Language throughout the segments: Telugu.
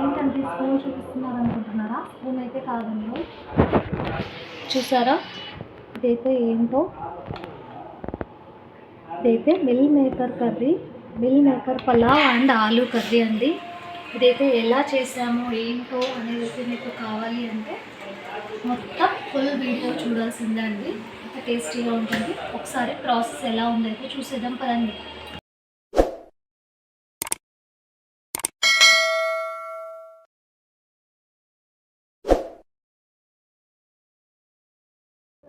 ఏంటంటే స్పూన్ చూపిస్తున్నారు అనుకుంటున్నారా స్పూన్ అయితే కాదండి. చూసారా? ఇదైతే ఏంటో? ఇదైతే meal maker curry. Meal maker pulao and aloo curry అండి. ఇదైతే ఎలా చేసాము ఏంటో అనేది అయితే మీకు కావాలి అంటే మొత్తం ఫుల్ వీడియో చూడాల్సిందే అండి. అంత టేస్టీగా ఉంటుంది. ఒకసారి ప్రాసెస్ ఎలా ఉందైతే చూసేద్దాం పదండి.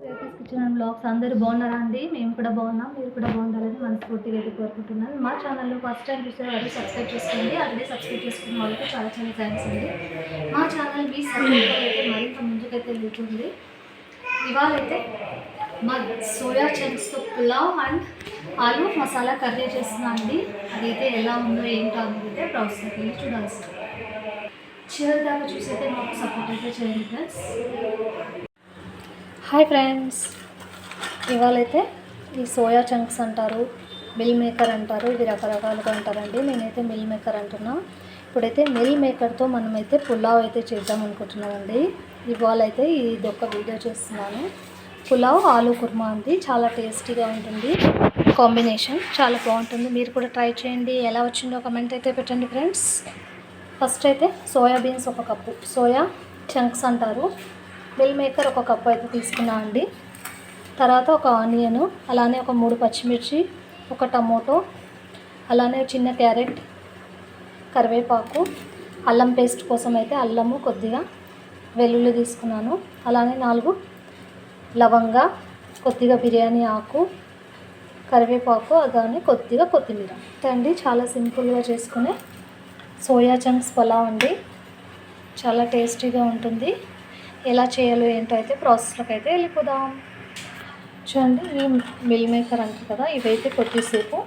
రేపీస్ కిచెన్ బ్లాగ్స్ అందరూ బాగున్నారా అండి? మేము కూడా బాగున్నాం మీరు కూడా బాగుండాలని మనస్ఫూర్తిగా అయితే కోరుకుంటున్నాను మా ఛానల్లో ఫస్ట్ టైం చూసే వాళ్ళు సబ్స్క్రైబ్ చేసుకోండి అలాగే సబ్స్క్రైబ్ చేసుకున్న వాళ్ళకి చాలా చాలా థ్యాంక్స్ అండి. మా ఛానల్ మీ సబ్స్క్రైబ్ అయితే మరింత ముందుకైతే వెళ్తుంది. ఇవాళ అయితే మా సోయా చంక్స్తో పులావ్ అండ్ ఆలు మసాలా కర్రీ చేస్తున్నాను అండి. అదైతే ఎలా ఉందో ఏంటో అనేది అయితే ప్రాసెస్ వెళ్ళి చూడాల్సింది. చివరి దాకా చూసైతే మాకు సపోర్ట్ అయితే చేయండి ఫ్రెండ్స్. Hi friends. ఇవాళైతే ఈ సోయా చంక్స్ అంటారు మిల్ మేకర్ అంటారు ఇవి రకరకాలుగా అంటారండి నేనైతే మిల్ మేకర్ అంటున్నా. ఇప్పుడైతే మిల్ మేకర్తో మనమైతే పులావ్ అయితే చేద్దాం అనుకుంటున్నామండి. ఇవాళ అయితే ఇది ఒక వీడియో చేస్తున్నాను. పులావ్ ఆలూ కుర్మా అండి. చాలా టేస్టీగా ఉంటుంది. కాంబినేషన్ చాలా బాగుంటుంది. మీరు కూడా ట్రై చేయండి. ఎలా వచ్చిందో కమెంట్ అయితే పెట్టండి ఫ్రెండ్స్. ఫస్ట్ అయితే సోయాబీన్స్ ఒక కప్పు. సోయా చంక్స్ అంటారు. మిల్ మేకర్ ఒక కప్పు అయితే తీసుకున్నా అండి. తర్వాత ఒక ఆనియన్ అలానే ఒక మూడు పచ్చిమిర్చి ఒక టమోటో అలానే చిన్న క్యారెట్ కరివేపాకు అల్లం పేస్ట్ కోసం అయితే అల్లము కొద్దిగా వెల్లుల్లి తీసుకున్నాను. అలానే నాలుగు లవంగా కొద్దిగా బిర్యానీ ఆకు కరివేపాకు అలానే కొద్దిగా కొత్తిమీర. అండి చాలా సింపుల్గా చేసుకునే సోయా చంక్స్ పులావ్ అండి. చాలా టేస్టీగా ఉంటుంది. ఎలా చేయాలో ఏంటో అయితే ప్రాసెస్లోకి అయితే వెళ్ళిపోదాం. చూడండి ఈ మిల్ మేకర్ అంటారు కదా ఇవైతే కొద్దిసేపు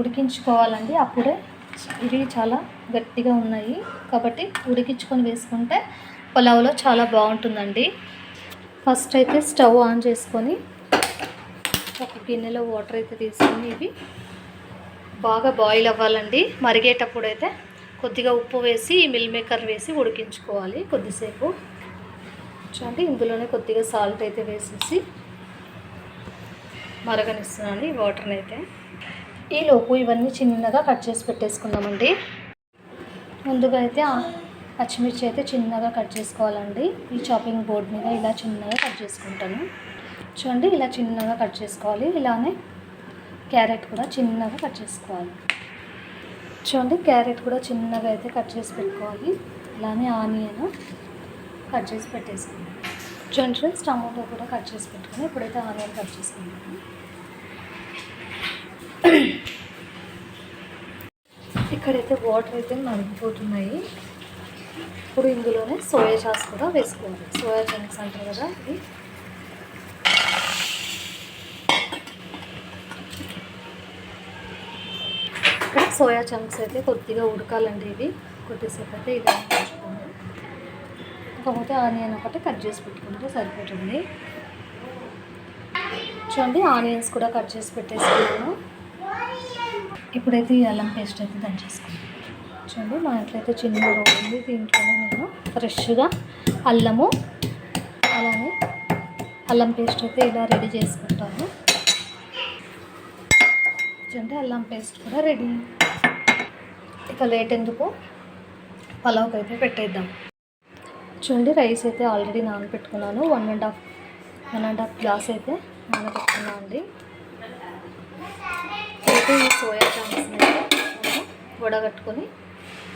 ఉడికించుకోవాలండి. అప్పుడే ఇవి చాలా గట్టిగా ఉన్నాయి. కాబట్టి ఉడికించుకొని వేసుకుంటే పులావ్లో చాలా బాగుంటుందండి. ఫస్ట్ అయితే స్టవ్ ఆన్ చేసుకొని ఒక గిన్నెలో వాటర్ అయితే తీసుకొని ఇవి బాగా బాయిల్ అవ్వాలండి. మరిగేటప్పుడు అయితే కొద్దిగా ఉప్పు వేసి ఈ మిల్ మేకర్ వేసి ఉడికించుకోవాలి కొద్దిసేపు. చూడండి ఇందులోనే కొద్దిగా సాల్ట్ అయితే వేసేసి మరగనిస్తున్నాను ఈ వాటర్ని అయితే. ఈలోపు ఇవన్నీ చిన్నగా కట్ చేసి పెట్టేసుకుందామండి. ముందుగా అయితే పచ్చిమిర్చి అయితే చిన్నగా కట్ చేసుకోవాలండి. ఈ చాపింగ్ బోర్డ్ మీద ఇలా చిన్నగా కట్ చేసుకుంటాను. చూడండి ఇలా చిన్నగా కట్ చేసుకోవాలి. ఇలానే క్యారెట్ కూడా చిన్నగా కట్ చేసుకోవాలి. చూడండి క్యారెట్ కూడా చిన్నగా అయితే కట్ చేసి పెట్టుకోవాలి. ఇలానే ఆనియన్ కట్ చేసి పెట్టేసుకున్నాను. జనరల్స్ టమాటో కూడా కట్ చేసి పెట్టుకుని ఇప్పుడైతే ఆనియన్ కట్ చేసుకున్నాను ఇక్కడైతే వాటర్ అయితే మరిగిపోతున్నాయి. ఇప్పుడు ఇందులోనే సోయా సాస్ కూడా వేసుకోవాలి. సోయా చంక్స్ అంటారు కదా ఇది. ఇక్కడ సోయా చంక్స్ అయితే కొద్దిగా ఉడకాలండి ఇవి. కొద్దిసేపు అయితే ఇది లేకపోతే ఆనియన్ ఒకటి కట్ చేసి పెట్టుకుంటే సరిపోతుంది. చూడండి ఆనియన్స్ కూడా కట్ చేసి పెట్టేసుకున్నాను. ఇప్పుడైతే ఈ అల్లం పేస్ట్ అయితే దంచేసుకున్నాను చూడండి మా ఇంట్లో అయితే చిన్న రోడ్ ఉంది దీంట్లోనే నేను ఫ్రెష్గా అల్లము అలానే అల్లం పేస్ట్ అయితే ఇలా రెడీ చేసుకుంటాను. చూడండి అల్లం పేస్ట్ కూడా రెడీ. ఇక లేట్ ఎందుకు? పలావ్కి అయితే పెట్టేద్దాం. చూడండి రైస్ అయితే already నానబెట్టుకున్నాను. One and half one and half glass అయితే నానబెట్టుకున్నాను అండి. అయితే ఈ సోయా చాంక్స్ని అయితే వడగట్టుకొని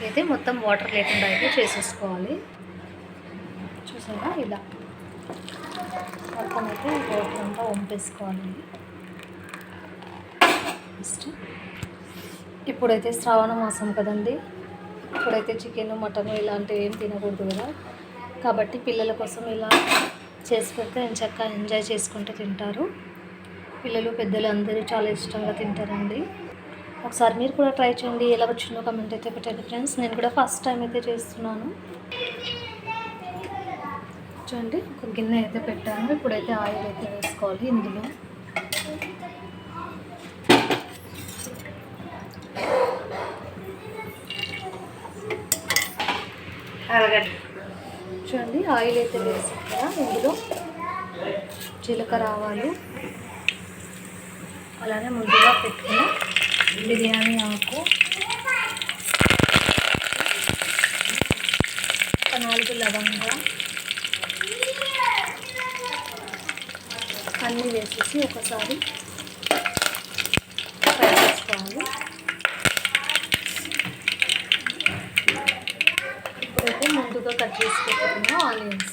అయితే మొత్తం వాటర్ లేకుండా అయితే చేసేసుకోవాలి. చూసారా? ఇలా మొత్తం అయితే వాటర్ అంతా వంపేసుకోవాలి. ఫస్ట్ ఇప్పుడైతే శ్రావణ మాసం కదండి. ఇప్పుడైతే చికెన్ మటన్ ఇలాంటివి ఏం తినకూడదు కదా. కాబట్టి పిల్లల కోసం ఇలా చేసి పెడితే చక్కగా ఎంజాయ్ చేసుకుంటూ తింటారు. పిల్లలు పెద్దలు అందరూ చాలా ఇష్టంగా తింటారండి. ఒకసారి మీరు కూడా ట్రై చేయండి. ఎలా వచ్చిందో కమెంట్ అయితే పెట్టండి ఫ్రెండ్స్ నేను కూడా ఫస్ట్ టైం అయితే చేస్తున్నాను. చూడండి ఒక గిన్నె అయితే పెట్టాను. ఇప్పుడైతే ఆయిల్ అయితే వేసుకోవాలి ఇందులో. అలాగే చూడండి ఆయిల్ అయితే వేసాం ఇందులో జీలకర్ర ఆవాలు. అలానే ముందుగా పెట్టుకున్న బిర్యానీ ఆకు. ఒక నాలుగు లవంగా అన్నీ వేసేసి ఒకసారి ఫ్రై చేసుకోవాలి ఇప్పుడైతే కట్ చేసి పెట్టుకున్న ఆనియన్స్.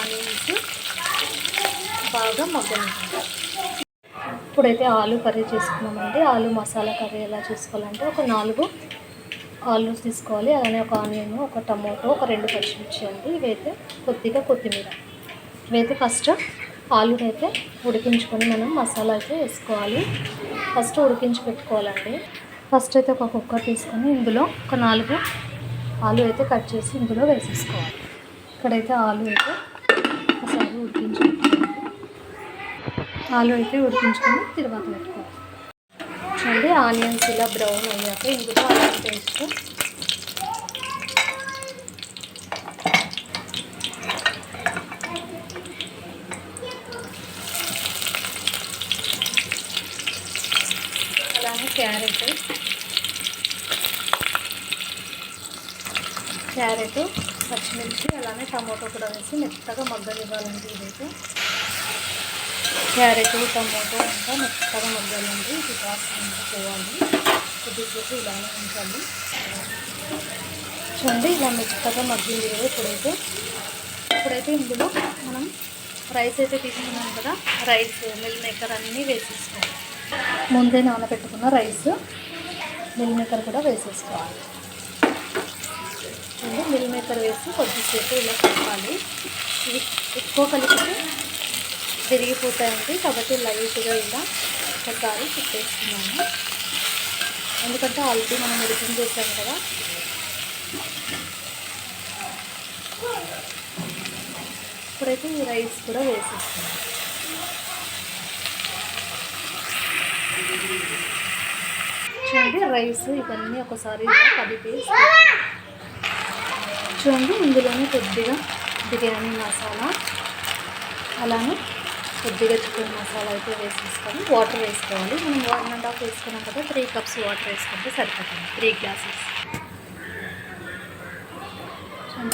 ఆనియన్స్ బాగా మగ్గనివ్వాలి. ఇప్పుడైతే ఆలు కర్రీ చేసుకున్నామండి. ఆలు మసాలా కర్రీ ఎలా చేసుకోవాలంటే ఒక నాలుగు ఆలు తీసుకోవాలి. అలానే ఒక ఆనియన్ ఒక టమోటో ఒక రెండు పచ్చిమిర్చి అండి. ఇవైతే కొద్దిగా కొత్తిమీర. ఇవైతే ఫస్ట్ ఆలునైతే ఉడికించుకొని మనం మసాలా అయితే వేసుకోవాలి. ఫస్ట్ ఉడికించి పెట్టుకోవాలండి. ఫస్ట్ అయితే ఒక కుక్కర్ తీసుకొని ఇందులో ఒక నాలుగు ఆలు అయితే కట్ చేసి ఇందులో వేసేసుకోవాలి. ఇక్కడైతే ఆలు అయితే ఒకసారి ఉడికించి ఆలు అయితే ఉడికించుకొని తర్వాత పెట్టుకోవాలి. చూడండి ఆనియన్స్ ఇలా బ్రౌన్ అయ్యాక ఇందులో అల్లం పేస్ట్ అలానే క్యారెట్. క్యారెట్ పచ్చిమిర్చి అలానే టమాటో కూడా వేసి మెత్తగా మగ్గనివ్వాలండి ఇదైతే. క్యారెట్ టమాటో అంతా మెత్తగా మగ్గాలండి. ఇది కాస్త పోవాలి. కొద్దిసేపు ఇలానే ఉంచాలి. చూడండి ఇలా మెత్తగా మగ్గింది కదా ఇప్పుడైతే ఇప్పుడైతే ఇందులో మనం రైస్ అయితే తీసుకున్నాం కదా రైస్ మిల్ మేకర్ అన్నీ వేసేసుకోవాలి. ముందే నానబెట్టుకున్న రైస్ మిల్ మేకర్ కూడా వేసేసుకోవాలి. చూడండి మిల్ మేకర్ వేసి కొద్దిసేపు ఇలా కలపాలి. ఎక్కువ కలిపితే విరిగిపోతాయండి. కాబట్టి లైట్గా ఇలా ఒకసారి తిప్పేస్తున్నాము ఎందుకంటే ఆల్రెడీ మనం ఉడికింగ్ చేసాం కదా. ఇప్పుడైతే ఈ రైస్ కూడా వేసేస్తున్నాం చూడండి రైస్ ఇవన్నీ ఒకసారి ఇలా చూడండి ఇందులోనే కొద్దిగా బిర్యానీ మసాలా. అలానే కొద్దిగా చికెన్ మసాలా అయితే వేసేసుకొని వాటర్ వేసుకోవాలి. మనం వన్ అండ్ హాఫ్ వేసుకున్నాం కదా త్రీ కప్స్ వాటర్ వేసుకుంటే సరిపోతుంది. Three glasses.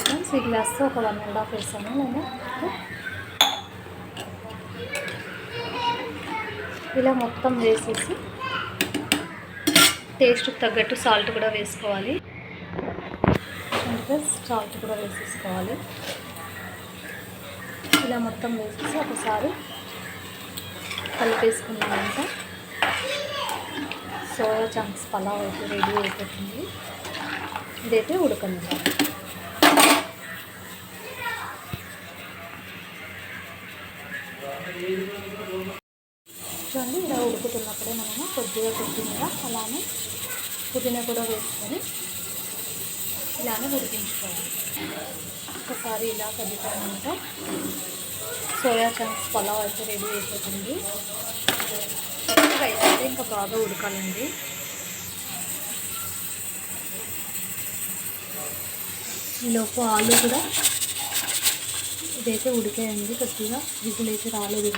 ఫ్రెండ్స్ ఈ గ్లాస్తో ఒక వన్ అండ్ హాఫ్ వేసాము నేను ఇలా మొత్తం వేసేసి టేస్ట్కి తగ్గట్టు సాల్ట్ కూడా వేసుకోవాలి. సాల్ట్ కూడా వేసేసుకోవాలి. ఇలా మొత్తం వేసేసి ఒకసారి కలిపేసుకున్నామంట సోయా చంక్స్ పలావ్ అయితే రెడీ అయిపోతుంది. ఇదైతే ఉడకనివ్వాలి. కొద్దిగా కొత్తిమీర అలానే పుదీనా కూడా వేసుకొని ఇలానే ఉడికించుకోవాలి. ఒకసారి ఇలా కదిపామంటే సోయా చంక్స్ పలావ్ అయితే రెడీ అయిపోతుంది. రైస్ అయితే ఇంకా బాగా ఉడకాలండి. ఈలోపు ఆలు కూడా ఇదైతే ఉడికాయండి కొద్దిగా విజిల్ అయితే రాలేదు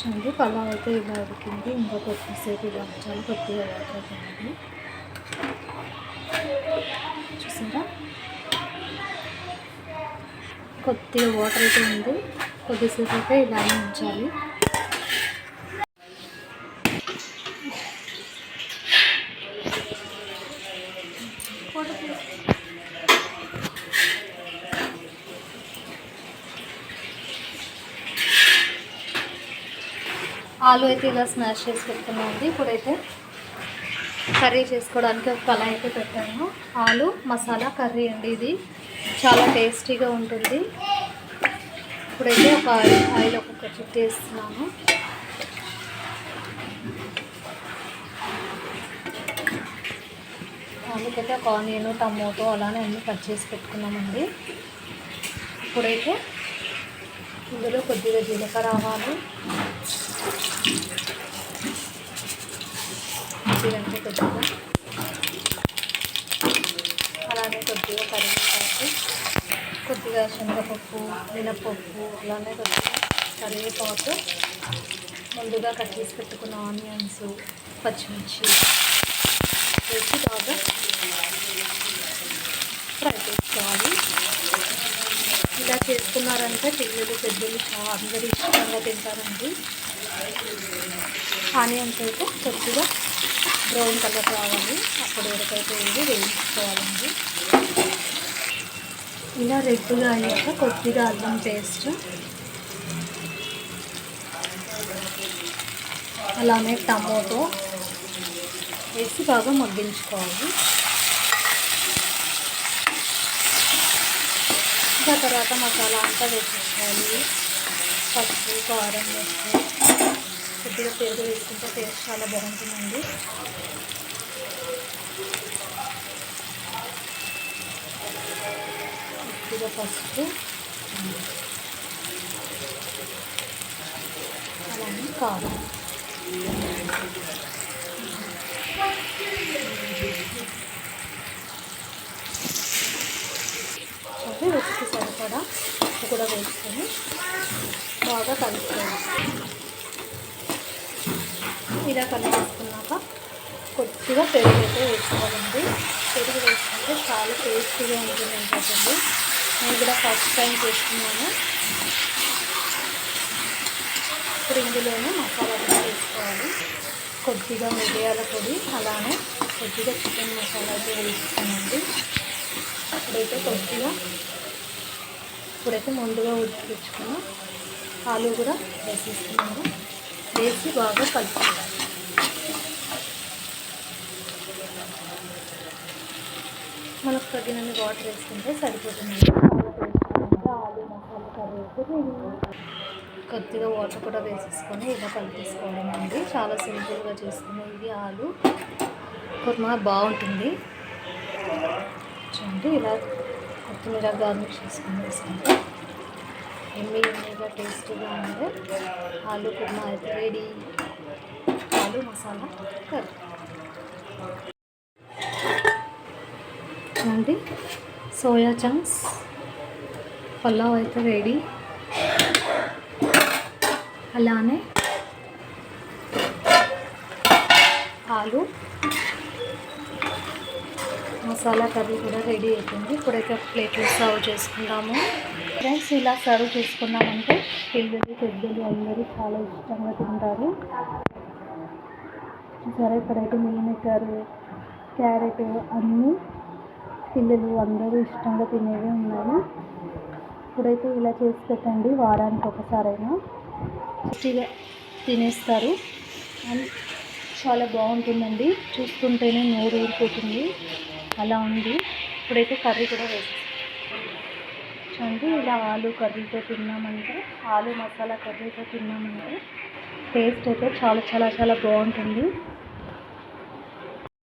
చూడండి పలావ్ అయితే ఇలా ఉడికింది ఇంకా కొద్దిసేపు ఇలా ఉంచాలి కొద్దిగా వాటర్ అవుతుంది చూసారా? కొద్దిగా వాటర్ అయితే ఉంది కొద్దిసేపు అయితే ఇలానే ఉంచాలి. ఆలు అయితే ఇలా స్మాష్ చేసి పెట్టుకున్నామండి ఇప్పుడైతే కర్రీ చేసుకోవడానికి ఒక కళాయి అయితే పెట్టాను. ఆలు మసాలా కర్రీ అండి ఇది. చాలా టేస్టీగా ఉంటుంది. ఇప్పుడైతే ఒక ఆయిల్ ఆయిల్ ఒక్కొక్క చుట్టూ వేస్తున్నాను. అందుకైతే ఒక ఆనియన్ టమోటో అలానే అన్నీ కట్ చేసి పెట్టుకున్నామండి. ఇప్పుడైతే ఇందులో కొద్దిగా జీలకర్ర ఆవాలు కొద్దిగా అంటే కొద్దిగా అలానే కొద్దిగా కరివేపాకు కొద్దిగా శనగపప్పు మినపప్పు అలానే కొద్దిగా కరివేపాకు. ముందుగా కట్ చేసి పెట్టుకున్న ఆనియన్స్ పచ్చిమిర్చి వేసి బాగా ఫ్రై చేసుకోవాలి. ఇలా చేసుకున్నారంటే పిల్లలు పెద్దలు చాలా అందరూ ఇష్టంగా తింటారండి. ఆనియన్స్ అయితే కొద్దిగా బ్రౌన్ కలర్ రావాలి. అప్పుడు వరకైతే ఇది వేయించుకోవాలండి. ఇలా రెడ్గా అయ్యాక కొద్దిగా అల్లం పేస్ట్ అలానే టమోటో వేసి బాగా మగ్గించుకోవాలి. ఇంకా తర్వాత మసాలా అంతా వేసేసుకోవాలి. పసుపు కారం వేసుకోవాలి కూడా పెరుగు వేసుకుంటే టేస్ట్ చాలా బాగుంటుందండి. కొద్దిగా పసుపు. అలానే కారం. అది రుచికి సరిపడా ఉప్పు కూడా వేసుకొని బాగా కలుపుకోవాలి. ఇలా కలిపేసుకున్నాక కొద్దిగా పెరుగు అయితే వేసుకోవాలండి. పెరుగు వేసుకుంటే చాలా టేస్టీగా ఉంటుంది అనుకోండి నేను కూడా ఫస్ట్ టైం చేసుకున్నాను ఇప్పుడు ఇందులోనే మసాలా కూడా వేసుకోవాలి. కొద్దిగా మిరియాల పొడి అలానే కొద్దిగా చికెన్ మసాలా అయితే వేసుకున్నాండి ఇప్పుడైతే కొద్దిగా ఇప్పుడైతే ముందుగా ఉడికించుకున్నాం ఆలు కూడా వేసేస్తున్నాము వేసి బాగా కలుపుకోవాలి. మనకు తగినన్ని వాటర్ వేసుకుంటే సరిపోతుంది. ఆలు మసాలా కర్రీ అయితే కొద్దిగా వాటర్ కూడా వేసేసుకొని ఇలా కలిపేసుకోవడం అండి. చాలా సింపుల్గా చేసుకునే ఇది ఆలు. కుర్మా బాగుంటుంది. చూడండి ఇలా కొత్తిమీర గార్నిష్ చేసుకొని వేసుకుంటే ఎమ్మి ఎమ్మిగా టేస్టీగా ఉండే ఆలు కుర్మా అయితే రెడీ ఆలు మసాలా కర్రీ. చూడండి సోయా చంక్స్. పలావ్ అయితే రెడీ. అలానే ఆలు. మసాలా కర్రీ కూడా రెడీ అయిపోయింది. ఇప్పుడైతే ప్లేట్లో సర్వ్ చేసుకుందాము. ఫ్రెండ్స్ ఇలా సర్వ్ చేసుకున్నామంటే పిల్లలు పెద్దలు అందరూ చాలా ఇష్టంగా తింటారు. సరే ఇక్కడైతే మిల్లిమెక్కర్ క్యారెట్ అన్నీ పిల్లలు అందరూ ఇష్టంగా తినేవి ఉన్నాయి ఇప్పుడైతే ఇలా చేసి పెట్టండి వారానికి ఒకసారైనా. టేస్టీగా తినేస్తారు. అండ్ చాలా బాగుంటుందండి. చూస్తుంటేనే నోరు ఊరిపోతుంది. అలా ఉంది. ఇప్పుడైతే కర్రీ కూడా వేసి అండి ఇలా ఆలు కర్రీతో తిన్నామంటే ఆలు మసాలా కర్రీతో తిన్నామంటే టేస్ట్ అయితే చాలా చాలా చాలా బాగుంటుంది.